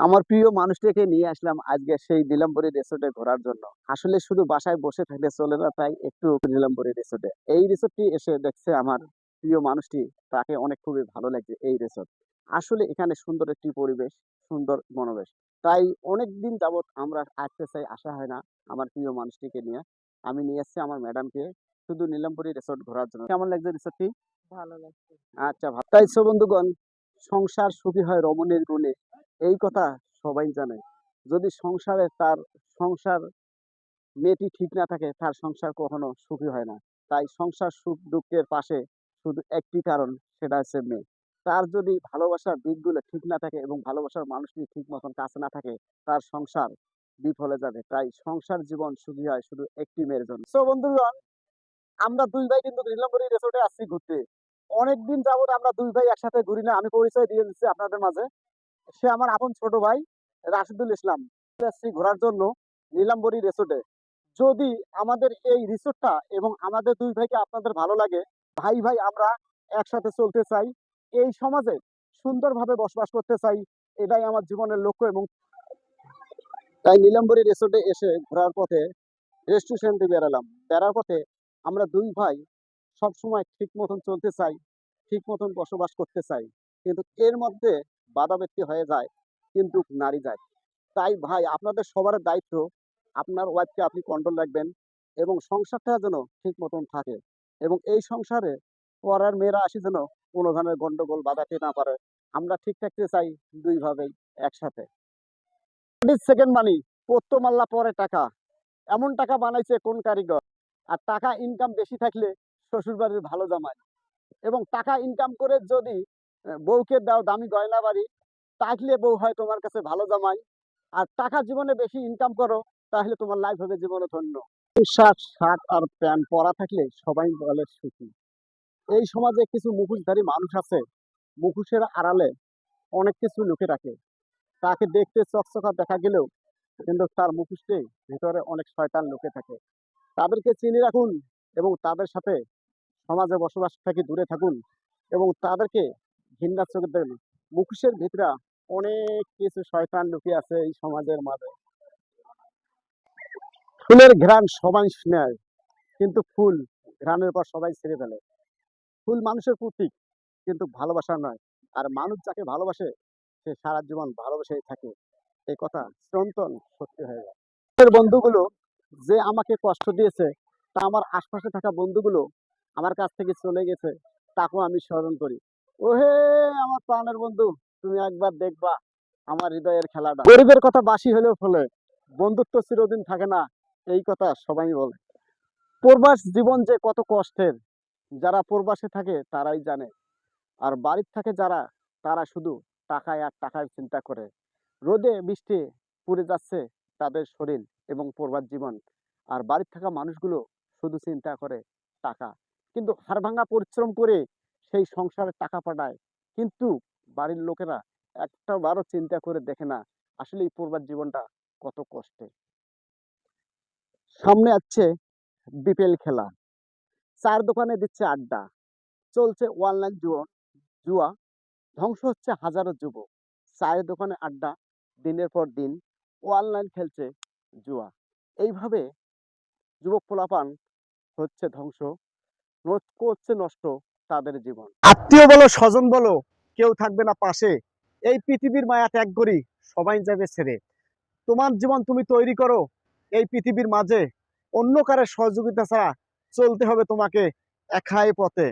আমার প্রিয় মানুষটাকে নিয়ে আসলাম আজকে সেই নীলাম্বরী রিসোর্টে ঘোরার জন্য। আসলে শুধু বাসায় বসে থাকলে চলে না তাই একটু নীলাম্বরী রিসোর্টে এই রিসোর্টটি এসে দেখছে আমার প্রিয় মানুষটি তাকে অনেক খুবই ভালো লাগছে এই রিসোর্ট আসলে এখানে সুন্দর একটি পরিবেশ সুন্দর মনোবেশ তাই অনেক দিন যাবত আমরা আসতে চাই আসা হয় না আমার প্রিয় মানুষটিকে নিয়ে। আমি নিয়ে এসেছি আমার ম্যাডামকে শুধু নীলাম্বরী রিসোর্ট ঘোরার জন্য। কেমন লাগছে রিসোর্টটি ভালো লাগছে। আচ্ছা তাই বন্ধুগণ সংসার সুখী হয় রমণীর গুণে। এই কথা সবাই জানে। যদি সংসারে তার সংসার মেয়েটি ঠিক না থাকে, তার সংসার কখনো সুখী হয় না। তাই সংসার সুখ দুঃখের পাশে শুধু একটি কারণ, সেটা হচ্ছে মেয়ে। তার যদি ভালোবাসার দিকগুলো ঠিক না থাকে এবং ভালোবাসার মানুষটি ঠিক মতন কাছে না থাকে, তার সংসার বিফলে যাবে। তাই সংসার জীবন সুখী হয় শুধু একটি মেয়ের জন্য। সো বন্ধুগণ, আমরা দুই ভাই কিন্তু নীলাম্বরী রিসোর্টে আসছি ঘুরতে। অনেকদিন যাবত আমরা দুই ভাই একসাথে ঘুরি না, আমি পরিচয় দিয়ে দিচ্ছি আপনাদের মাঝে। সে আমার আপন ছোট ভাই রাশিদুল ইসলাম। ঘোরার জন্য নীলাম্বরী রিসোর্টে যদি আমাদের এই রিসোর্টটা এবং আমাদের দুই ভাইকে আপনাদের ভালো লাগে, ভাই ভাই আমরা একসাথে চলতে চাই, এই সমাজে সুন্দরভাবে বসবাস করতে চাই, এটাই আমার জীবনের লক্ষ্য এবং তাই নীলাম্বরী রিসোর্টে এসে ঘোরার পথে রেস্টুরেন্টে বেরালাম বেড়ার পথে আমরা দুই ভাই সব সময় ঠিক মতন চলতে চাই, ঠিক মতন বসবাস করতে চাই। কিন্তু এর মধ্যে বাধা ব্যক্তি হয়ে যায়, কিন্তু নারী যায়। তাই ভাই, আপনাদের সবার দায়িত্ব, আপনার ওয়াইফকে আপনি কন্ট্রোল রাখবেন এবং সংসারটা যেন ঠিক মতন থাকে এবং এই সংসারে পরের মেয়েরা আসি যেন কোনো ধরনের গন্ডগোল বাধাতে না পারে। আমরা ঠিক থাকতে চাই দুই ভাবেই একসাথে। সেকেন্ড মানি পত্ত মাল্লা পরে টাকা। এমন টাকা বানাইছে কোন কারিগর? আর টাকা ইনকাম বেশি থাকলে শ্বশুরবাড়ির ভালো জামাই। এবং টাকা ইনকাম করে যদি বউকে দাও, দামি গয়না বাড়ি তাহলে বউ হয় তোমার কাছে ভালো জামাই। আর টাকা জীবনে বেশি ইনকাম করো তাহলে তোমার লাইফ হবে জীবনে ধন্য। শার্ট শার্ট আর প্যান্ট পরা থাকলে সবাই বলে সুখী। এই সমাজে কিছু মুখোশধারী মানুষ আছে, মুখোশের আড়ালে অনেক কিছু লুকে রাখে। তাকে দেখতে চকচকা দেখা গেলেও কিন্তু তার মুখোশে ভিতরে অনেক শয়তান লুকে থাকে। তাদেরকে চিনে রাখুন এবং তাদের সাথে সমাজে বসবাস থেকে দূরে থাকুন এবং তাদেরকে ঘৃণার চোখে দেখুন মুখোশের ভিতরে অনেক কিছু শয়তান লুকিয়ে আছে এই সমাজের মাঝে। ফুলের ঘ্রাণ সবাই নেয়, কিন্তু ফুল ঘ্রাণের পর সবাই ছেড়ে ফেলে। ফুল মানুষের প্রতীক, কিন্তু ভালোবাসা নয়। আর মানুষ যাকে ভালোবাসে, সে সারা জীবন ভালোবাসেই থাকে। এই কথা চিরন্তন সত্যি হয়ে যায়। বন্ধুগুলো যে আমাকে কষ্ট দিয়েছে, তা আমার আশপাশে থাকা বন্ধুগুলো আমার কাছ থেকে চলে গেছে, তাকেও আমি স্মরণ করি। ওহে, আমার প্রাণের বন্ধু, তুমি একবার দেখবা আমার হৃদয়ের খেলাটা। গরিবের কথা বাসি হলেও ফলে বন্ধুত্ব চিরদিন থাকে না, এই কথা সবাই বলে। প্রবাস জীবন যে কত কষ্টের, যারা প্রবাসে থাকে তারাই জানে। আর বাড়ির থাকে যারা, তারা শুধু টাকায় আর টাকার চিন্তা করে। রোদে বৃষ্টি পুড়ে যাচ্ছে তাদের শরীর এবং প্রবাস জীবন। আর বাড়ির থাকা মানুষগুলো শুধু চিন্তা করে টাকা। কিন্তু হাড়ভাঙা পরিশ্রম করে সেই সংসারে টাকা পাঠায়। কিন্তু বাড়ির লোকেরা একটা বারও চিন্তা করে দেখে না আসলে এই প্রবাস জীবনটা কত কষ্টে সামনে আছে বিপিএল খেলা। চার দোকানে দিচ্ছে আড্ডা। চলছে অনলাইন জুয়া জুয়া। ধ্বংস হচ্ছে হাজারো যুবক। চায়ের দোকানে আড্ডা, দিনের পর দিন অনলাইন খেলছে জুয়া। এইভাবে যুবক পোলাপান হচ্ছে ধ্বংস করছে নষ্ট। তাদের জীবন। আত্মীয় বলো, স্বজন বলো, কেউ থাকবে না পাশে। এই পৃথিবীর মায়া ত্যাগ করি, সবাই যাবে ছেড়ে। তোমার জীবন তুমি তৈরি করো, এই পৃথিবীর মাঝে। অন্য কারের সহযোগিতা ছাড়া চলতে হবে তোমাকে একাই পথে।